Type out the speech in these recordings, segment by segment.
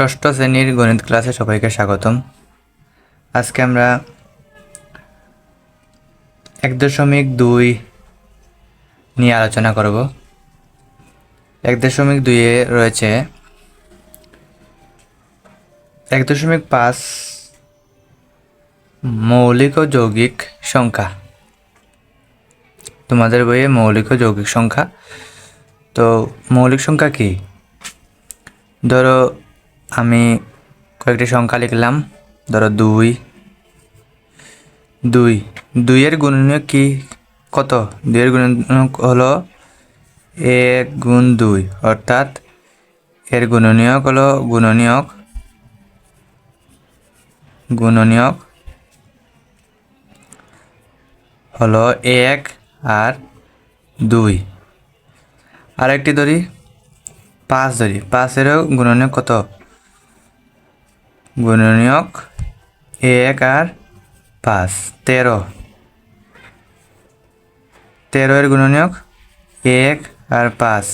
ষষ্ঠ শ্রেণির গণিত ক্লাসে সবাইকে স্বাগতম। আজকে আমরা এক দশমিক দুই নিয়ে আলোচনা করব। এক দশমিক দুইয়ে রয়েছে এক দশমিক পাঁচ মৌলিক ও যৌগিক সংখ্যা। তোমাদের বইয়ে মৌলিক ও যৌগিক সংখ্যা। তো মৌলিক সংখ্যা কি? ধরো আমি কয়েকটি সংখ্যা লিখলাম। ধরো দুই। দুই। দুইয়ের গুণনীয়ক কি? কত? দুইয়ের গুণনীয়ক হলো এক গুণ দুই। অর্থাৎ এর গুণনীয়ক হলো গুণনীয়ক গুণনীয়ক হলো এক আর দুই। আরেকটি ধরি। পাঁচ ধরি। পাঁচেরও গুণনীয়ক কত? গুণনীয়ক এক আর পাঁচ তেরো তেরো এর গুণনীয়ক এক আর পাঁচ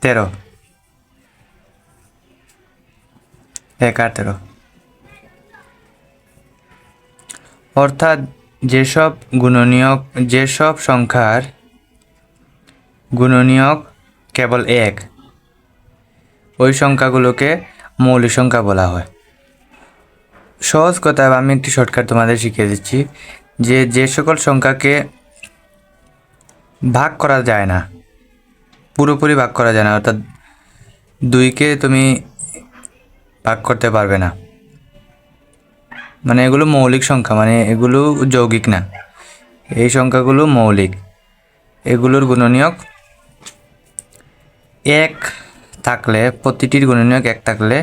তেরো এক আর তেরো অর্থাৎ যেসব গুণনীয়ক, যেসব সংখ্যার গুণনীয়ক কেবল এক, ওই সংখ্যাগুলোকে মৌলিক সংখ্যা বলা হয়। সহজ কথা আমি একটি শর্টকাট তোমাদের শিখিয়ে দিচ্ছি, যে যে সকল সংখ্যাকে ভাগ করা যায় না, পুরোপুরি ভাগ করা যায় না, অর্থাৎ দুইকে তুমি ভাগ করতে পারবে না। মানে এগুলো মৌলিক সংখ্যা মানে এগুলো যৌগিক না। এই সংখ্যাগুলো মৌলিক। এগুলোর গুণনীয়ক এক থাকলে, প্রতিটির গুণনীয়ক এক থাকলে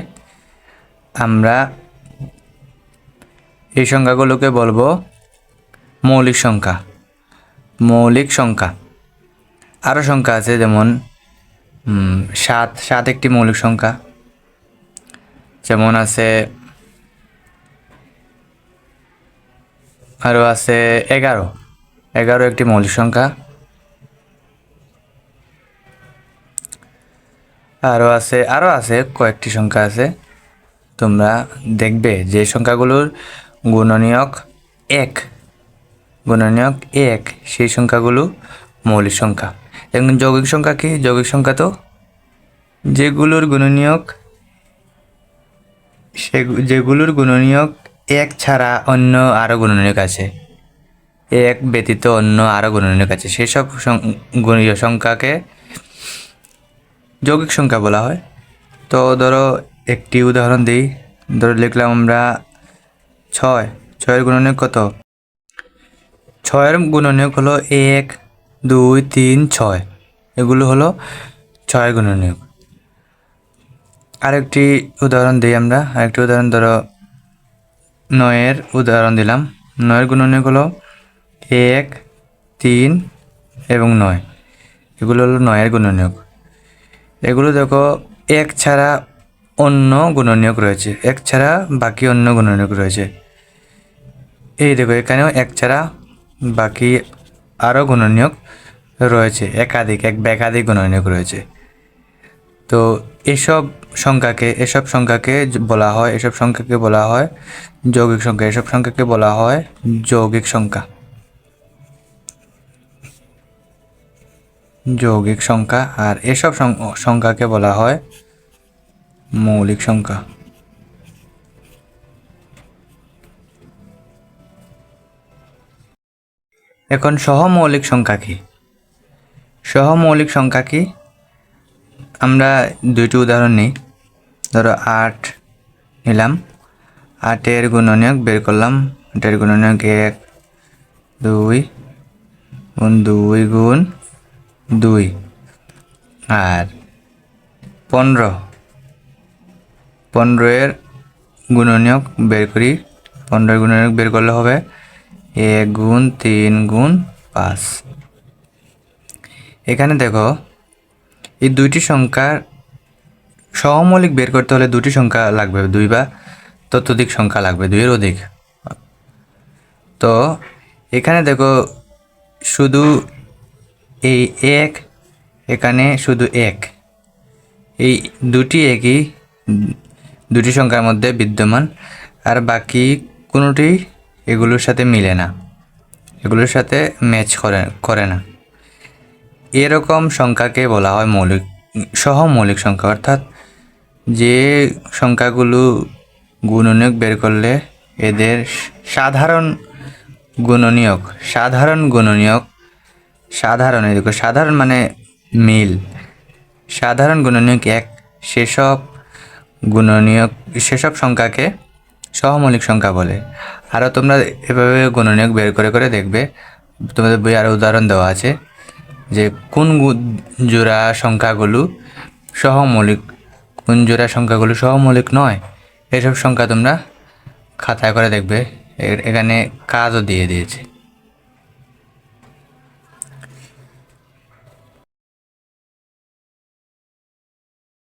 আমরা এই সংখ্যাগুলোকে বলব মৌলিক সংখ্যা। মৌলিক সংখ্যা। আরও সংখ্যা আছে যেমন সাত সাত একটি মৌলিক সংখ্যা। যেমন আছে আরও আছে এগারো। এগারো একটি মৌলিক সংখ্যা। আরও আছে আরও আছে কয়েকটি সংখ্যা আছে। তোমরা দেখবে যে সংখ্যাগুলোর গুণনীয়ক এক। গুণনীয়ক এক, সেই সংখ্যাগুলো মৌলিক সংখ্যা। এবং যৌগিক সংখ্যা কি? যৌগিক সংখ্যা তো যেগুলোর গুণনীয়ক, সে যেগুলোর গুণনীয়ক এক ছাড়া অন্য আরও গুণনীয়ক আছে। এক ব্যতীত অন্য আরও গুণনীয়ক আছে। সেসব গুণীয় সংখ্যাকে যৌগিক সংখ্যা বলা হয়। তো ধরো একটি উদাহরণ দিই। ধরো লিখলাম আমরা ছয়। ছয়ের গুণনীয়ক কত? ছয়ের গুণনীয়ক হলো এক, দুই, তিন, ছয়। এগুলো হলো ছয়ের গুণনীয়ক। আরেকটি উদাহরণ দিই আমরা। আরেকটি উদাহরণ ধরো, নয়ের উদাহরণ দিলাম। নয়ের গুণনীয়ক হলো এক, তিন এবং নয়। এগুলো হলো নয়ের গুণনীয়ক। এগুলো দেখো, এক ছাড়া অন্য গুণনীয়ক রয়েছে। এক ছাড়া বাকি অন্য গুণনীয়ক রয়েছে। এই দেখো, এখানেও এক ছাড়া বাকি আরও গুণনীয়ক রয়েছে, একাধিক, এক একাধিক গুণনীয়ক রয়েছে। তো এসব সংখ্যাকে এসব সংখ্যাকে বলা হয়, এসব সংখ্যাকে বলা হয় যৌগিক সংখ্যা, এসব সংখ্যাকে বলা হয় যৌগিক সংখ্যা। যৌগিক সংখ্যা আর এসব সংখ্যাকে বলা হয় মৌলিক সংখ্যা। এখন সহমৌলিক সংখ্যা কি? সহমৌলিক সংখ্যা কি? আমরা দুইটি উদাহরণ নিই। ধরো আট নিলাম। আটের গুণনীয়ক বের করলাম। আটের গুণনীয়ক এক, দুই, গুণ দুই গুণ দুই। আর পনেরো। পনেরোয়ের গুণনীয়ক বের করি। পনেরোর গুণনীয়ক বের করলে হবে এক গুণ তিন গুণ পাঁচ। এখানে দেখো, এই দুইটি সংখ্যার সহমৌলিক বের করতে হলে দুটি সংখ্যা লাগবে, দুই বা ততোধিক সংখ্যা লাগবে, দুইয়ের অধিক। তো এখানে দেখো, শুধু এই এক, এখানে শুধু এক। এই দুটি একই, দুটি সংখ্যার মধ্যে বিদ্যমান, আর বাকি কোনোটি এগুলোর সাথে মিলে না। এগুলোর সাথে ম্যাচ করে করে না। এরকম সংখ্যাকে বলা হয় মৌলিক, সহ মৌলিক সংখ্যা। অর্থাৎ যে সংখ্যাগুলো গুণনীয়ক বের করলে এদের সাধারণ গুণনীয়ক সাধারণ গুণনীয়ক, সাধারণ এদিকে সাধারণ মানে মিল। সাধারণ গুণনীয়ক এক, সেসব গুণনীয়ক, সেসব সংখ্যাকে সহমৌলিক সংখ্যা বলে। আরও তোমরা এভাবে গণনীয় বের করে করে দেখবে। তোমাদের বই আরও উদাহরণ দেওয়া আছে যে, কোন জোড়া সংখ্যাগুলো সহমৌলিক কোন জোড়া সংখ্যাগুলো সহমৌলিক নয়? এসব সংখ্যা তোমরা খাতায় করে দেখবে। এখানে কাজও দিয়ে দিয়েছে।